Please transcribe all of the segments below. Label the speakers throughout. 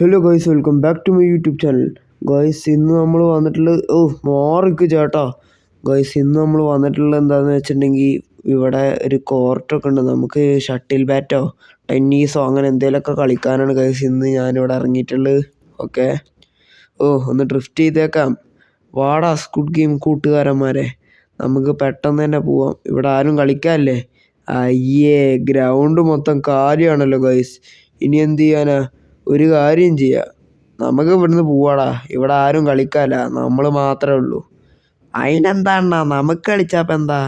Speaker 1: Hello guys welcome back to my YouTube channel guys ഇന്ന് നമ്മൾ വന്നിട്ടുള്ളത് ഓ മാറിക്ക് ചേട്ടാ. ഗോയ്സ് ഇന്ന് നമ്മൾ വന്നിട്ടുള്ളത് എന്താണെന്ന് വെച്ചിട്ടുണ്ടെങ്കിൽ ഇവിടെ ഒരു കോർട്ടൊക്കെ ഉണ്ട്. നമുക്ക് ഷട്ടിൽ ബാറ്റോ ടെന്നീസോ അങ്ങനെ എന്തെങ്കിലുമൊക്കെ കളിക്കാനാണ് ഗൈസ് ഇന്ന് ഞാനിവിടെ ഇറങ്ങിയിട്ടുള്ളത്. ഓക്കെ ഓ ഒന്ന് ഡ്രിഫ്റ്റ് ചെയ്തേക്കാം. വാടാ സ്കൂഡ് ഗെയിം കൂട്ടുകാരന്മാരെ. നമുക്ക് പെട്ടെന്ന് തന്നെ പോവാം. ഇവിടെ ആരും കളിക്കാനല്ലേ? അയ്യേ ഗ്രൗണ്ട് മൊത്തം കാര്യമാണല്ലോ ഗൈസ് ഇനി എന്ത് ചെയ്യാനാ? ഒരു കാര്യം ചെയ്യാം. നമുക്ക് ഇവിടുന്ന് പോവാടാ. ഇവിടെ ആരും കളിക്കാല്ല. നമ്മൾ മാത്രമേ ഉള്ളൂ. അതിനെന്താണ്ണാ നമുക്ക് കളിച്ചാപ്പം എന്താ?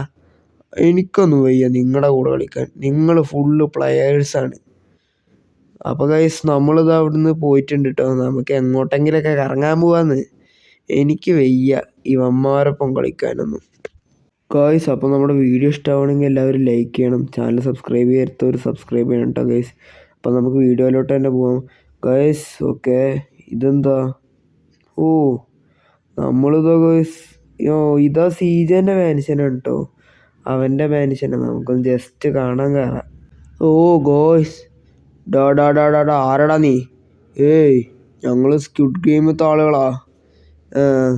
Speaker 1: എനിക്കൊന്നും വയ്യ നിങ്ങളുടെ കൂടെ കളിക്കാൻ. നിങ്ങൾ ഫുള്ള് പ്ലെയേഴ്സാണ് അപ്പോൾ ഗൈസ് നമ്മളിത് അവിടുന്ന് പോയിട്ടുണ്ട് കേട്ടോ നമുക്ക് എങ്ങോട്ടെങ്കിലൊക്കെ കറങ്ങാൻ പോവാന്ന്. എനിക്ക് വയ്യ ഇവന്മാരൊപ്പം കളിക്കാനൊന്നും. ഗൈസ് അപ്പോൾ നമ്മുടെ വീഡിയോ ഇഷ്ടമാണെങ്കിൽ എല്ലാവരും ലൈക്ക് ചെയ്യണം. ചാനൽ സബ്സ്ക്രൈബ് ചെയ്യാത്തവർ സബ്സ്ക്രൈബ് ചെയ്യണം കേട്ടോ ഗൈസ് അപ്പോൾ നമുക്ക് വീഡിയോയിലോട്ട് തന്നെ പോവാം. ഗൈസ് ഓക്കെ ഇതെന്താ? ഓ നമ്മളിതോ ഗൈസ് യോ ഇതാ സീജന്റെ മാൻഷനാണ് കേട്ടോ അവന്റെ മാൻഷനാണ് നമുക്കൊന്ന് ജസ്റ്റ് കാണാൻ കയറാം ഓ ഗോയ്സ് ഡാ ഡാ ഡാ ഡാ ഡാ ആരടാ നീ? ഏയ് ഞങ്ങൾ സ്ക്വിഡ് ഗെയിമത്തെ ആളുകളാ.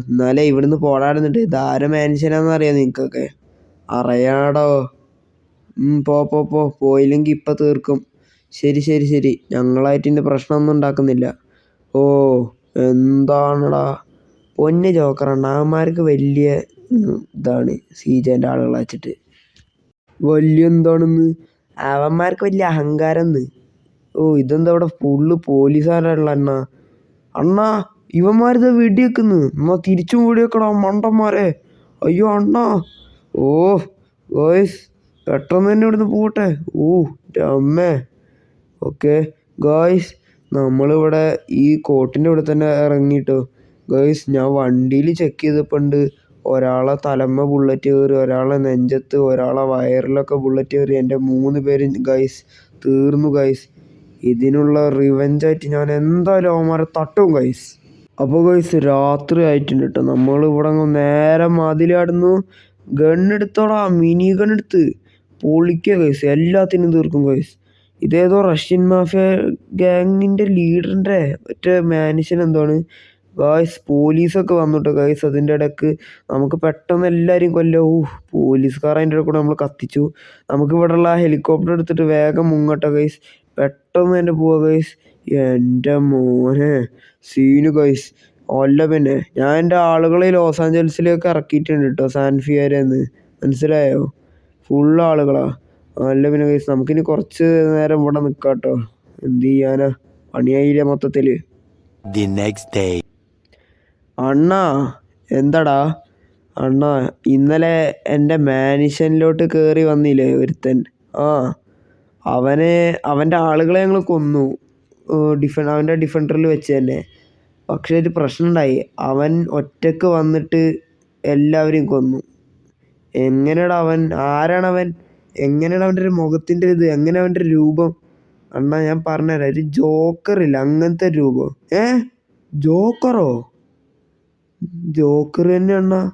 Speaker 1: എന്നാലേ ഇവിടുന്ന് പോടാടുന്നുണ്ട് ഇതാര മാൻഷനാന്ന് അറിയാം നിങ്ങൾക്കൊക്കെ അറിയാടോ. പോ പോ പോ. പോയില്ലെങ്കിൽ ഇപ്പം തീർക്കും. ശരി ശരി ശരി. ഞങ്ങളായിട്ട് ഇതിന്റെ പ്രശ്നമൊന്നും ഉണ്ടാക്കുന്നില്ല. ഓ എന്താണെടാ? പൊന്ന് ജോക്കറണ്ണ അവന്മാർക്ക് വലിയ ഇതാണ് സീജന്റെ ആളുകളെ വെച്ചിട്ട്. വലിയ എന്താണെന്ന്? അവന്മാർക്ക് വലിയ അഹങ്കാരം എന്ന് ഓ ഇതെന്താ ഇവിടെ ഫുള്ള് പോലീസുകാരുള്ള അണ്ണ? അണ്ണാ ഇവന്മാരിത് വെടിവെക്കുന്നു. എന്നാ തിരിച്ചും വെടിവെക്കടാ മണ്ടന്മാരെ? അയ്യോ അണ്ണാ. ഓ ഗോയ്സ് പെട്ടെന്ന് തന്നെ ഇവിടുന്ന് പോട്ടെ. ഓ അമ്മേ. ഓക്കെ. ഗായ്സ് നമ്മളിവിടെ ഈ കോട്ടിന്റെ ഇവിടെ തന്നെ ഇറങ്ങിയിട്ടോ ഗായ്സ് ഞാൻ വണ്ടിയിൽ ചെക്ക് ചെയ്തപ്പോൾ ഉണ്ട്. ഒരാളെ തലമ്മ ബുള്ളറ്റ് കയറി ഒരാളെ നെഞ്ചത്ത് ഒരാളെ വയറിലൊക്കെ ബുള്ളറ്റ് കയറി. എന്റെ മൂന്ന് പേര് ഗൈസ് തീർന്നു ഗൈസ് ഇതിനുള്ള റിവെഞ്ചായിട്ട് ഞാൻ എന്തായാലും അവന്മാരെ തട്ടും ഗൈസ് അപ്പോൾ ഗൈസ് രാത്രി ആയിട്ടുണ്ട് കേട്ടോ നമ്മളിവിടെ നേരെ മതിലാടുന്നു. ഗണ്ണെടുത്തോടാ മിനി ഗണ്ണെടുത്ത് പൊളിക്കുക ഗൈസ് എല്ലാത്തിനും തീർക്കും ഗൈസ് ഇതേതോ റഷ്യൻ മാഫിയ ഗ്യാങ്ങിന്റെ ലീഡറിന്റെ മറ്റേ മാനേജൻ എന്താണ്? ഗായ്സ് പോലീസൊക്കെ വന്നിട്ടോ ഗായ്സ് അതിന്റെ ഇടയ്ക്ക് നമുക്ക് പെട്ടെന്ന് എല്ലാവരും കൊല്ലോ ഊ പോലീസുകാർ അതിന്റെ ഇടയിൽ കൂടെ നമ്മൾ കത്തിച്ചു. നമുക്ക് ഇവിടെ ആ ഹെലികോപ്റ്റർ എടുത്തിട്ട് വേഗം മുങ്ങട്ടോ ഗൈസ് പെട്ടെന്ന് തന്നെ പോവാ ഗൈസ് എന്റെ മോനെ സീനു ഗൈസ് അല്ല പിന്നെ ഞാൻ എന്റെ ആളുകളെ ലോസ് ആഞ്ചൽസിലേക്ക് ഇറക്കിയിട്ടുണ്ട് കേട്ടോ സാൻഫിയാരെന്ന് മനസ്സിലായോ? ഫുൾ ആളുകളാ. അല്ല പിന്നെ ഗൈസ് നമുക്കിനി കുറച്ച് നേരം ഇവിടെ നിൽക്കാം കേട്ടോ എന്ത് ചെയ്യാനാ? പണിയായില്ല മൊത്തത്തിൽ. അണ്ണാ എന്താടാ? അണ്ണാ ഇന്നലെ എന്റെ മാനിഷനിലോട്ട് കയറി വന്നില്ലേ ഒരുത്തൻ. ആ അവനെ അവന്റെ ആളുകളെ ഞങ്ങൾ കൊന്നു. ഡിഫ അവന്റെ ഡിഫൻഡറിൽ വെച്ച് തന്നെ. പക്ഷേ ഒരു പ്രശ്നം ഉണ്ടായി അവൻ ഒറ്റയ്ക്ക് വന്നിട്ട് എല്ലാവരെയും കൊന്നു. എങ്ങനെയാണ് അവൻ? ആരാണവൻ? എങ്ങനെയാണ് അവന്റെ ഒരു മുഖത്തിന്റെ ഇത്? എങ്ങനെ അവന്റെ രൂപം? അണ്ണാ ഞാൻ പറഞ്ഞുതരാം. ഒരു ജോക്കറില്ല അങ്ങനത്തെ രൂപം. ഏ? ജോക്കറോ ജോക്കർ തന്നെ അണ്ണാ.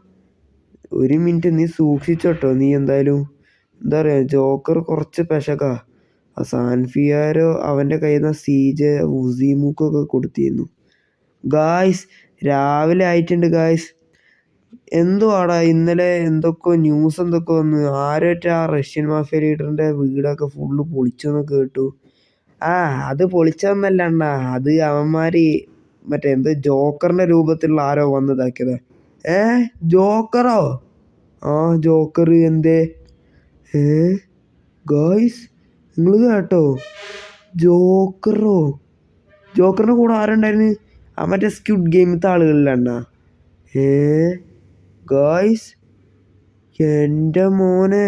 Speaker 1: ഒരു മിനിറ്റ് നീ സൂക്ഷിച്ചോട്ടോ. നീ എന്തായാലും എന്താ പറയുക ജോക്കർ കുറച്ച് പെശകാ. ആ സാൻഫിയാരോ അവന്റെ കയ്യിൽ നിന്ന് സീജ ഉസീമുക്കൊക്കെ കൊടുത്തിരുന്നു. ഗായ്സ് രാവിലെ ആയിട്ടുണ്ട് ഗായ്സ് എന്തുവാടാ? ഇന്നലെ എന്തൊക്കെ ന്യൂസ് എന്തൊക്കെ വന്ന്. ആരൊക്കെ ആ റഷ്യൻ മാഫിയ ലീഡറിന്റെ വീടൊക്കെ ഫുള്ള് പൊളിച്ചെന്നൊക്കെ കേട്ടു. ആ അത് പൊളിച്ചതെന്നല്ല അണ്ണാ അത് അവന്മാർ മറ്റേ എന്ത് ജോക്കറിന്റെ രൂപത്തിലുള്ള ആരോ വന്നതാക്കിയത്. ഏ ജോക്കറോ? ആ ജോക്കർ എന്തേ? ഏ ഗോയ്സ് നിങ്ങൾ കേട്ടോ? ജോക്കറോ? ജോക്കറിന്റെ കൂടെ ആരുണ്ടായിരുന്നു? ആ മറ്റേ സ്ക്യൂഡ് ഗെയിമത്തെ ആളുകളിലണ്ണ. ഏ ഗായ്സ് എന്റെ മോനെ.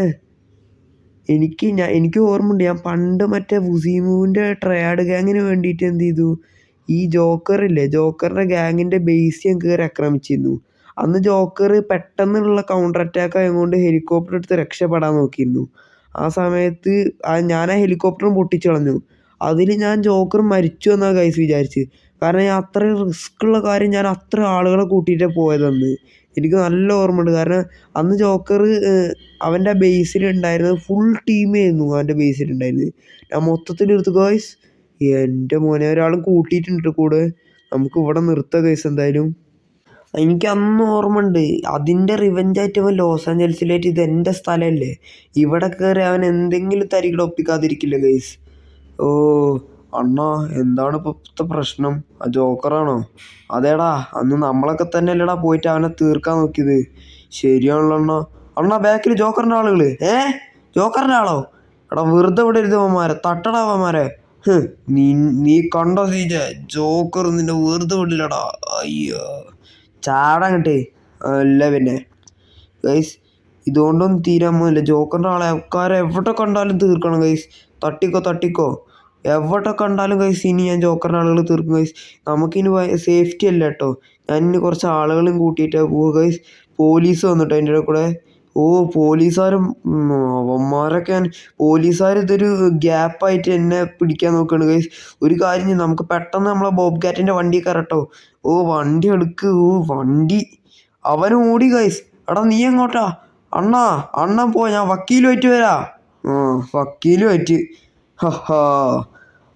Speaker 1: എനിക്ക് ഞാൻ എനിക്ക് ഓർമ്മയുണ്ട് ഞാൻ പണ്ട് മറ്റേ വുസീമുവിന്റെ ട്രയാഡ് ഗാങ്ങിന് വേണ്ടിയിട്ട് എന്ത് ചെയ്തു? ഈ ജോക്കറില്ലേ ജോക്കറിന്റെ ഗാങ്ങിന്റെ ബേസ് ഞാൻ കയറി ആക്രമിച്ചിരുന്നു. അന്ന് ജോക്കർ പെട്ടെന്നുള്ള കൗണ്ടർ അറ്റാക്ക് ആയതുകൊണ്ട് ഹെലികോപ്റ്റർ എടുത്ത് രക്ഷപ്പെടാൻ നോക്കിയിരുന്നു. ആ സമയത്ത് ഞാൻ ആ ഹെലികോപ്റ്ററും പൊട്ടിച്ചു കളഞ്ഞു. അതിൽ ഞാൻ ജോക്കർ മരിച്ചു എന്നാണ് കൈസ് വിചാരിച്ച് കാരണം ഞാൻ അത്ര റിസ്ക് ഉള്ള കാര്യം ഞാൻ അത്ര ആളുകളെ കൂട്ടിയിട്ടാണ് പോയതന്ന് എനിക്ക് നല്ല ഓർമ്മയുണ്ട്. കാരണം അന്ന് ജോക്കർ അവന്റെ ബേസിൽ ഉണ്ടായിരുന്നത് ഫുൾ ടീമായിരുന്നു അവന്റെ ബേസിൽ ഉണ്ടായിരുന്നത്. ഞാൻ മൊത്തത്തിൽ എടുത്തു ഗോയ്സ് എന്റെ മോനെ ഒരാളും കൂട്ടിയിട്ടുണ്ട് കൂടെ. നമുക്ക് ഇവിടെ നിർത്താം കേസ് എന്തായാലും. എനിക്ക് അന്ന് ഓർമ്മയുണ്ട് അതിന്റെ റിവെഞ്ചായിട്ട് അവൻ ലോസ് ആഞ്ചൽസിലായിട്ട് ഇത് എന്റെ സ്ഥലമല്ലേ? ഇവിടെ കയറി അവൻ എന്തെങ്കിലും തരികിട ഒപ്പിക്കാതിരിക്കില്ല ഗൈസ് ഓ അണ്ണാ എന്താണ് ഇപ്പോഴത്തെ പ്രശ്നം? ആ ജോക്കറാണോ? അതേടാ അന്ന് നമ്മളൊക്കെ തന്നെ അല്ലേടാ പോയിട്ട് അവനെ തീർക്കാൻ നോക്കിയത്. ശരിയാണല്ലോ അണ്ണാ. അണ്ണാ ബാക്കിൽ ജോക്കറിന്റെ ആളുകൾ ഏ? ജോക്കറിന്റെ ആളോ? എടാ വെറുതെ ഇവിടെ ഇരുത് അവന്മാരെ. തട്ടടാ അവന്മാരെ. ഹ്, നീ നീ കണ്ടോ സീജ ജോക്കർ നിന്നെ വെറുതെ വിടില്ലടാ. അയ്യോ. ചാടാൻ കിട്ടേ അല്ല പിന്നെ. ഗൈസ് ഇതുകൊണ്ടൊന്നും തീരാൻ പോകുന്നില്ല. ജോക്കറിന്റെ ആളെ ആൾക്കാരെ എവിടെ കണ്ടാലും തീർക്കണം ഗൈസ്. തട്ടിക്കോ തട്ടിക്കോ. എവിടെ കണ്ടാലും കൈസ് ഇനി ഞാൻ ജോക്കറിന്റെ ആളുകൾ തീർക്കും കൈസ് നമുക്കിനി സേഫ്റ്റി അല്ല കേട്ടോ ഞാൻ ഇനി കുറച്ച് ആളുകളും കൂട്ടിയിട്ടാണ് പോവുക കൈസ് പോലീസ് വന്നിട്ട് അതിന്റെ കൂടെ ഓ പോലീസുകാരും അവന്മാരൊക്കെ പോലീസുകാർ ഇതൊരു ഗ്യാപ്പായിട്ട് എന്നെ പിടിക്കാൻ നോക്കുകയാണ് കൈസ് ഒരു കാര്യം നമുക്ക് പെട്ടെന്ന് നമ്മളെ ബോബ് ഗാറ്റിന്റെ വണ്ടി കയറട്ടോ ഓ വണ്ടി എടുക്ക് ഓ വണ്ടി. അവൻ ഓടി കൈസ് എടാ നീ എങ്ങോട്ടാ? അണ്ണാ അണ്ണൻ പോ ഞാൻ വക്കീലുമായിട്ട് വരാ. ആ വക്കീലുമായിട്ട്. ഹഹാ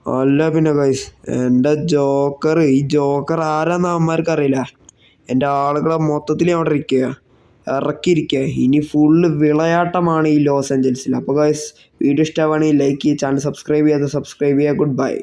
Speaker 1: അല്ല പിന്നെ ഗൈസ് എന്റെ ജോക്കർ ഈ ജോക്കർ ആരാന്ന് അവന്മാർക്ക് അറിയില്ല. എന്റെ ആളുകളെ മൊത്തത്തിൽ അവിടെ ഇരിക്കുക ഇറക്കിയിരിക്കുക ഇനി ഫുള്ള് വിളയാട്ടമാണ് ഈ ലോസ് ഏഞ്ചൽസിൽ അപ്പോൾ ഗൈസ് വീഡിയോ ഇഷ്ടമാണെങ്കിൽ ലൈക്ക് ചെയ്യുക ചാനൽ സബ്സ്ക്രൈബ് ചെയ്യാതെ സബ്സ്ക്രൈബ് ചെയ്യുക. Good bye